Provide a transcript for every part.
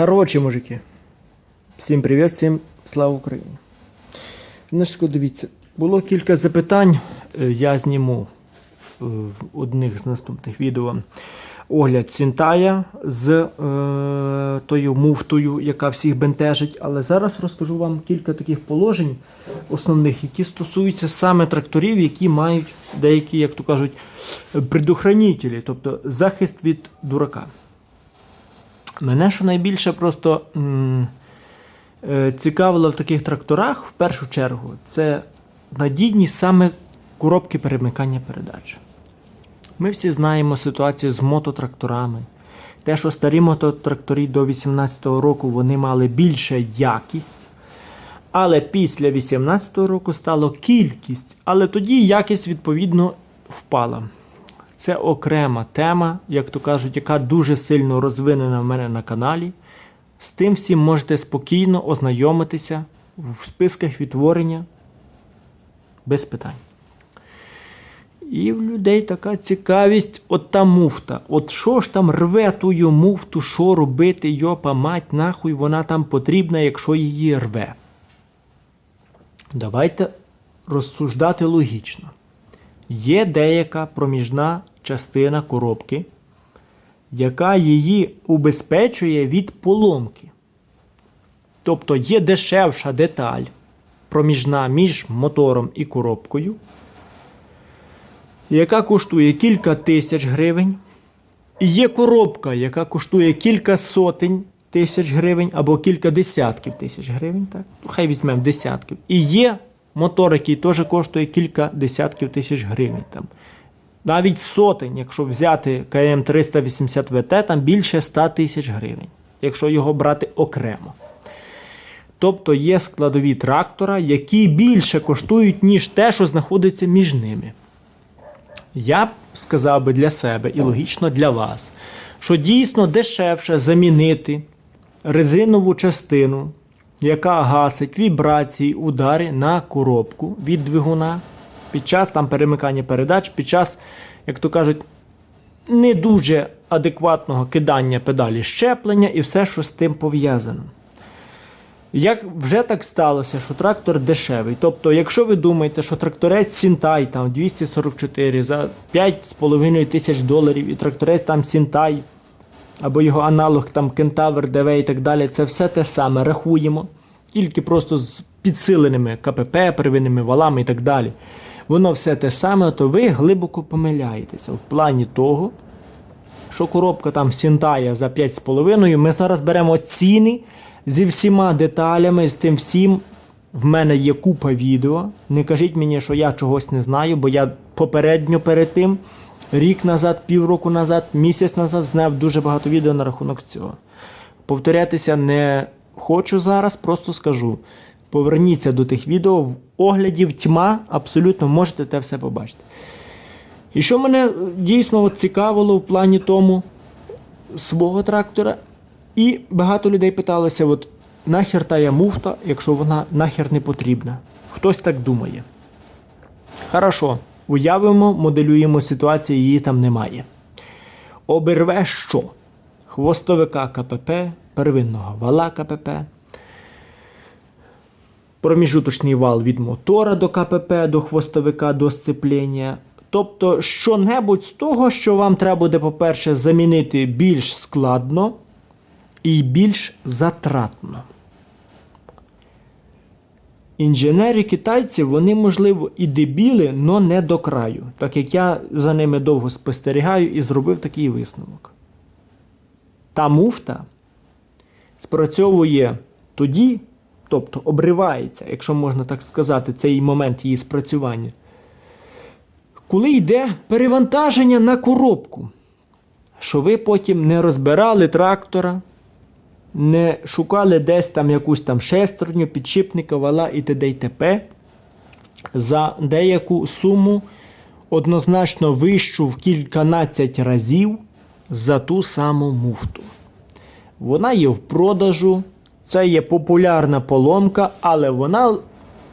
Коротше, мужики. Всім привіт, всім слава Україні. Значить, дивіться, було кілька запитань. е, Я зніму е, в одних з наступних відео огляд Сінтая з е, тою муфтою, яка всіх бентежить. Але зараз розкажу вам кілька таких положень основних, які стосуються саме тракторів, які мають деякі, як то кажуть, предохранителі, тобто захист від дурака. Мене що найбільше просто м, е, цікавило в таких тракторах, в першу чергу, це надійність саме коробки перемикання передач. Ми всі знаємо ситуацію з мототракторами. Те, що старі мототрактори до 18-го року вони мали більше якість, але після 18-го року стало кількість, але тоді якість відповідно впала. Це окрема тема, як то кажуть, яка дуже сильно розвинена в мене на каналі. З тим всім можете спокійно ознайомитися в списках відтворення без питань. І в людей така цікавість, от та муфта. От що ж там рве тую муфту, що робити, йопа мать, нахуй вона там потрібна, якщо її рве. Давайте розсуждати логічно. Є деяка проміжна частина коробки, яка її убезпечує від поломки. Тобто є дешевша деталь, проміжна між мотором і коробкою, яка коштує кілька тисяч гривень. І є коробка, яка коштує кілька сотень тисяч гривень або кілька десятків тисяч гривень. Так? Ну, Хай візьмемо десятків. І є мотор, який теж коштує кілька десятків тисяч гривень. Там. Навіть сотень, якщо взяти КМ 380 ВТ, там більше 100 тисяч гривень, якщо його брати окремо. Тобто є складові трактора, які більше коштують, ніж те, що знаходиться між ними. Я б сказав би для себе і логічно для вас, що дійсно дешевше замінити резинову частину, яка гасить вібрації, удари на коробку від двигуна під час там перемикання передач, під час, як то кажуть, не дуже адекватного кидання педалі щеплення і все, що з тим пов'язано. Як вже так сталося, що трактор дешевий. Тобто, якщо ви думаєте, що тракторець Сінтай там 244 за 5,5 тисяч доларів, і тракторець там Сінтай, або його аналог там Кентавр, ДВ і так далі, це все те саме рахуємо, тільки просто з підсиленими КПП, первинними валами і так далі. Воно все те саме, то ви глибоко помиляєтеся в плані того, що коробка там Сінтая за 5,5. Ми зараз беремо ціни зі всіма деталями, з тим всім. В мене є купа відео. Не кажіть мені, що я чогось не знаю, бо я попередньо перед тим, рік назад, півроку назад, місяць назад зняв дуже багато відео на рахунок цього. Повторятися не хочу зараз, просто скажу. Поверніться до тих відео в оглядів тьма, абсолютно можете те все побачити. І що мене дійсно цікавило в плані тому свого трактора, і багато людей питалося, от нахер тая муфта, якщо вона нахер не потрібна. Хтось так думає. Хорошо, уявимо, моделюємо ситуацію, її там немає. Оберве що? Хвостовика КПП, первинного вала КПП, проміжуточний вал від мотора до КПП, до хвостовика, до сцеплення. Тобто, що-небудь з того, що вам треба буде, по-перше, замінити більш складно і більш затратно. Інженери китайці, вони, можливо, і дебіли, але не до краю. Так як я за ними довго спостерігаю і зробив такий висновок. Та муфта спрацьовує тоді, тобто обривається, якщо можна так сказати, цей момент її спрацювання, коли йде перевантаження на коробку, що ви потім не розбирали трактора, не шукали десь там якусь там шестерню, підшипника, вала і т.д. і т.п. за деяку суму однозначно вищу в кільканадцять разів за ту саму муфту. Вона є в продажу, це є популярна поломка, але вона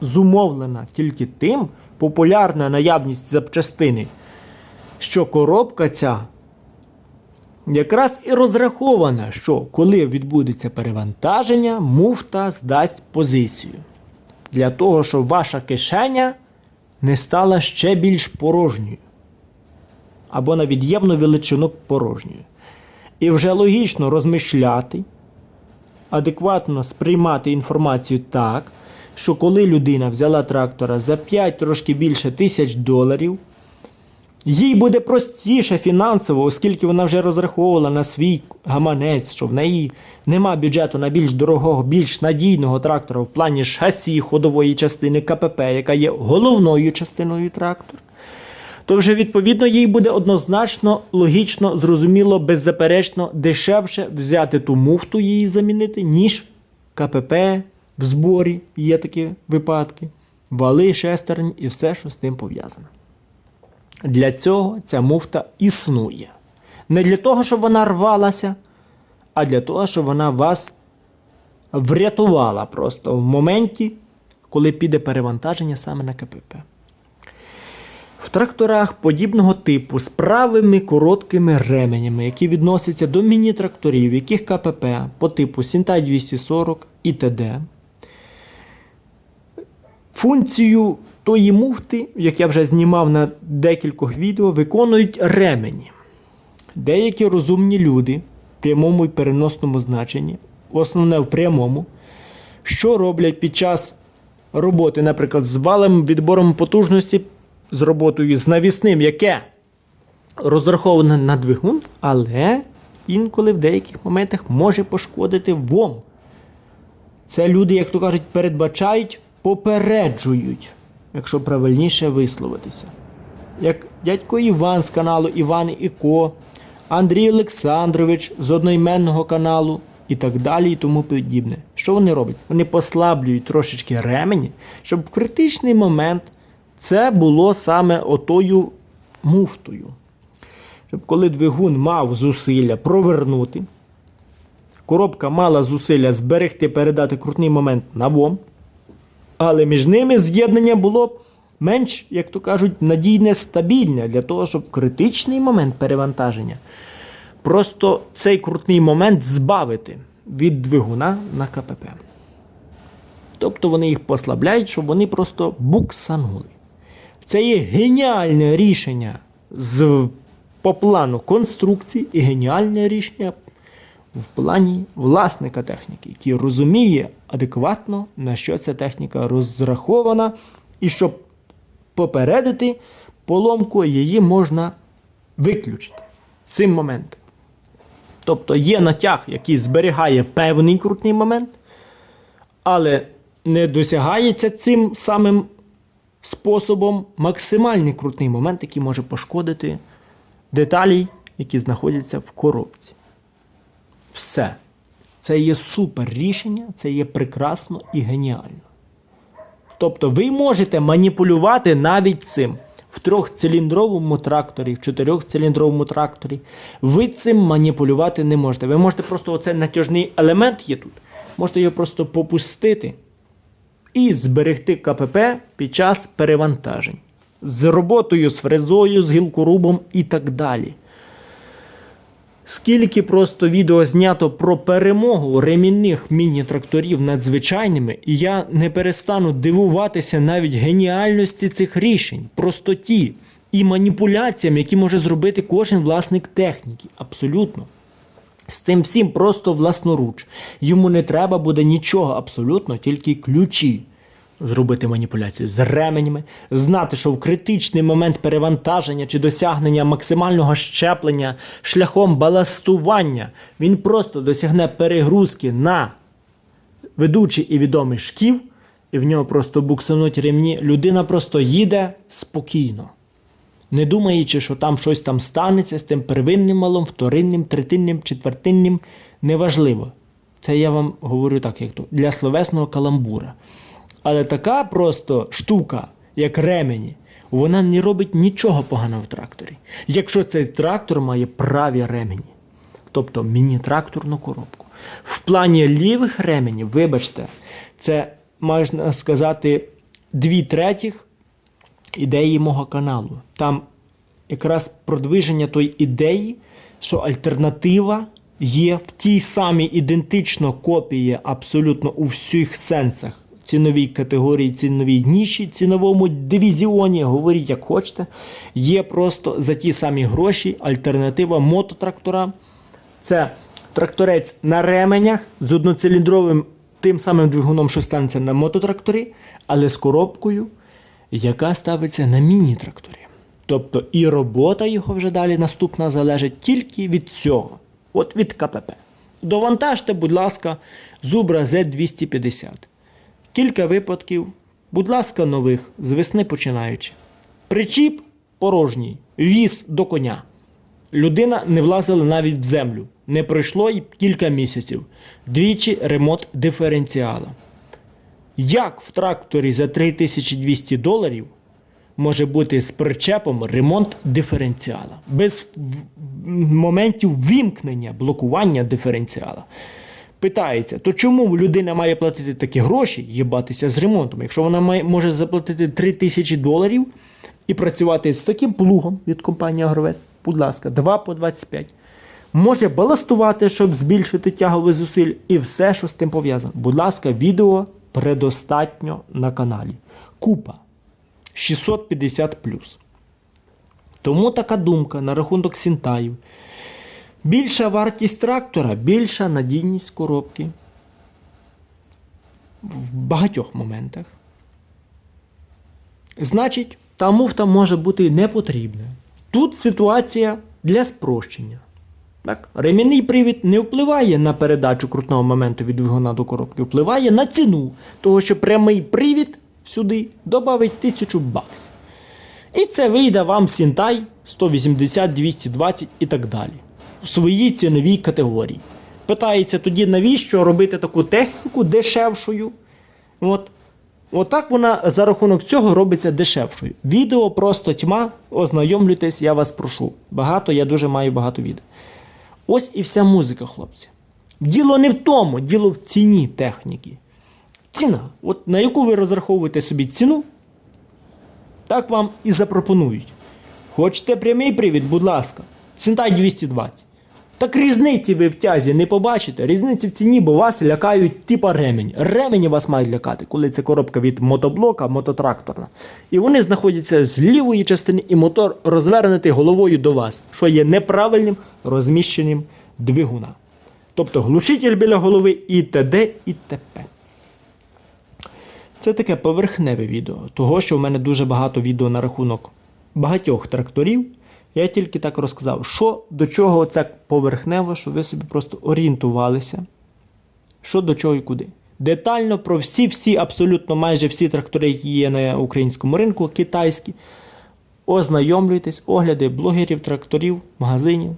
зумовлена тільки тим, популярна наявність запчастини, що коробка ця якраз і розрахована, що коли відбудеться перевантаження, муфта здасть позицію. Для того, щоб ваша кишеня не стала ще більш порожньою. Або на від'ємну величину порожньою. І вже логічно розмишляти, адекватно сприймати інформацію так, що коли людина взяла трактора за 5 трошки більше тисяч доларів, їй буде простіше фінансово, оскільки вона вже розраховувала на свій гаманець, що в неї нема бюджету на більш дорогого, більш надійного трактора в плані шасі ходової частини КПП, яка є головною частиною трактора. То вже відповідно їй буде однозначно, логічно, зрозуміло, беззаперечно дешевше взяти ту муфту її замінити, ніж КПП в зборі, є такі випадки, вали, шестерні і все, що з тим пов'язано. Для цього ця муфта існує. Не для того, щоб вона рвалася, а для того, щоб вона вас врятувала просто в моменті, коли піде перевантаження саме на КПП. В тракторах подібного типу з правими короткими ременями, які відносяться до міні-тракторів, яких КПП по типу Сінтай 240 і ТД, Функцію тої муфти, як я вже знімав на декількох відео, виконують ремені. Деякі розумні люди в прямому і переносному значенні, основне в прямому, що роблять під час роботи, наприклад, з валом відбором потужності, з роботою з навісним, яке розраховане на двигун, але інколи в деяких моментах може пошкодити ВОМ. Це люди, як то кажуть, передбачають, попереджують, якщо правильніше висловитися. Як дядько Іван з каналу Іван і Ко, Андрій Олександрович з одноіменного каналу і так далі, і тому подібне. Що вони роблять? Вони послаблюють трошечки ремені, щоб в критичний момент це було саме отою муфтою. Щоб коли двигун мав зусилля провернути, коробка мала зусилля зберегти, передати крутний момент на ВОМ, але між ними з'єднання було б менш, як то кажуть, надійне, стабільне для того, щоб в критичний момент перевантаження просто цей крутний момент збавити від двигуна на КПП. Тобто вони їх послабляють, щоб вони просто буксанули. Це є геніальне рішення з, по плану конструкції і геніальне рішення в плані власника техніки, який розуміє адекватно, на що ця техніка розрахована, і щоб попередити поломку, її можна виключити цим моментом. Тобто є натяг, який зберігає певний крутний момент, але не досягається цим самим способом максимальний крутний момент, який може пошкодити деталі, які знаходяться в коробці. Все. Це є супер рішення, це є прекрасно і геніально. Тобто ви можете маніпулювати навіть цим. В трьохциліндровому тракторі, в чотирьохциліндровому тракторі. Ви цим маніпулювати не можете. Ви можете просто оцей натяжний елемент є тут. Можете його просто попустити і зберегти КПП під час перевантажень. З роботою, з фрезою, з гілкорубом і так далі. Скільки просто відео знято про перемогу ремінних міні-тракторів над звичайними, і я не перестану дивуватися навіть геніальності цих рішень, простоті і маніпуляціям, які може зробити кожен власник техніки. Абсолютно. З тим всім просто власноруч. Йому не треба буде нічого абсолютно, тільки ключі зробити маніпуляції з ременями, знати, що в критичний момент перевантаження чи досягнення максимального щеплення шляхом баластування він просто досягне перегрузки на ведучий і відомий шків, і в нього просто буксануть ремні. Людина просто їде спокійно. Не думаючи, що там щось там станеться з тим первинним малом, вторинним, третинним, четвертинним, неважливо. Це я вам говорю так, як то для словесного каламбура. Але така просто штука, як ремені, вона не робить нічого поганого в тракторі. Якщо цей трактор має праві ремені, тобто міні-тракторну коробку. В плані лівих ременів, вибачте, це можна сказати дві третіх ідеї мого каналу. Там якраз продвиження тої ідеї, що альтернатива є в тій самій ідентично копії абсолютно у всіх сенсах. Ціновій категорії, ціновій ніші, ціновому дивізіоні, говоріть як хочете. Є просто за ті самі гроші альтернатива мототрактора. Це тракторець на ременях з одноциліндровим тим самим двигуном, що станеться на мототракторі, але з коробкою, яка ставиться на міні-тракторі. Тобто і робота його вже далі наступна залежить тільки від цього, от від КПП. Довантажте, будь ласка, Зубра Z250. Кілька випадків, будь ласка, нових, з весни починаючи. Причіп порожній, віз до коня. Людина не влазила навіть в землю. Не пройшло й кілька місяців. Двічі ремонт диференціала. Як в тракторі за 3200 доларів може бути з причепом ремонт диференціала? Без моментів вімкнення, блокування диференціала. Питається, то чому людина має платити такі гроші, їбатися з ремонтом, якщо вона має, може заплатити 3 тисячі доларів і працювати з таким плугом від компанії Агровес, будь ласка, 2 по 25. Може баластувати, щоб збільшити тяговий зусиль і все, що з тим пов'язано. Будь ласка, відео предостатньо на каналі. Купа 650 Тому така думка на рахунок сінтаїв. Більша вартість трактора, більша надійність коробки. В багатьох моментах. Значить, та муфта може бути не потрібна. Тут ситуація для спрощення. Так? Ремінний привід не впливає на передачу крутного моменту від двигуна до коробки, впливає на ціну, того що прямий привід сюди додавить 1000 баксів. І це вийде вам Сінтай 180, 220 і так далі. В своїй ціновій категорії. Питається тоді, навіщо робити таку техніку дешевшою? От. Отак вона за рахунок цього робиться дешевшою. Відео просто тьма. Ознайомлюйтесь, я вас прошу. Багато, я дуже маю багато відео. Ось і вся музика, хлопці. Діло не в тому, діло в ціні техніки. Ціна. От на яку ви розраховуєте собі ціну, так вам і запропонують. Хочете прямий привід, будь ласка, Сінтай 220. Так різниці ви в тязі не побачите. Різниці в ціні, бо вас лякають типа ремень. Ремені вас мають лякати, коли це коробка від мотоблока, мототракторна. І вони знаходяться з лівої частини, і мотор розвернутий головою до вас, що є неправильним розміщенням двигуна. Тобто глушитель біля голови і т.д. і т.п. Це таке поверхневе відео, того що в мене дуже багато відео на рахунок багатьох тракторів. Я тільки так розказав, що до чого це поверхнево, щоб ви собі просто орієнтувалися, що до чого і куди. Детально про всі-всі, абсолютно майже всі трактори, які є на українському ринку, китайські. Ознайомлюйтесь, огляди блогерів, тракторів, магазинів,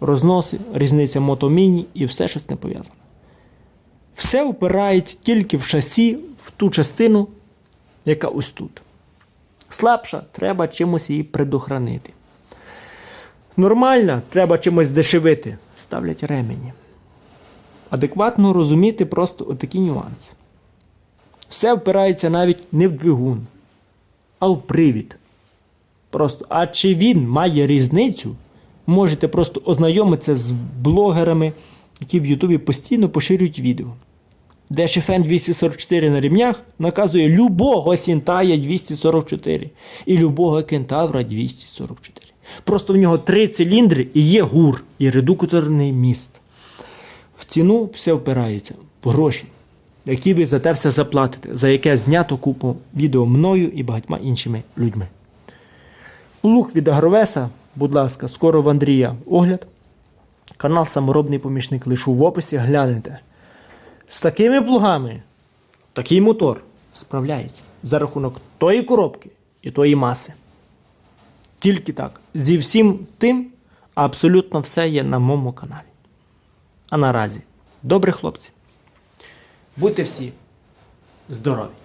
розноси, різниця мотоміні і все, що з ним пов'язано. Все впирається тільки в шасі, в ту частину, яка ось тут. Слабша, треба чимось її предохранити. Нормальна, треба чимось дешевити. Ставлять ремені. Адекватно розуміти просто отакі нюанси. Все впирається навіть не в двигун, а в привід. Просто, а чи він має різницю? Можете просто ознайомитися з блогерами, які в Ютубі постійно поширюють відео. Де шефен 244 на рівнях наказує любого Сінтая 244 і любого кентавра 244. Просто в нього три циліндри і є гур, і редукторний міст. В ціну все впирається в гроші, які ви за те все заплатите, за яке знято купу відео мною і багатьма іншими людьми. Лук від Агровеса, будь ласка, скоро в Андрія огляд. Канал Саморобний помічник лишу в описі, глянете. З такими плугами такий мотор справляється за рахунок тої коробки і тої маси. Тільки так. Зі всім тим абсолютно все є на моєму каналі. А наразі, добрі хлопці, будьте всі здорові!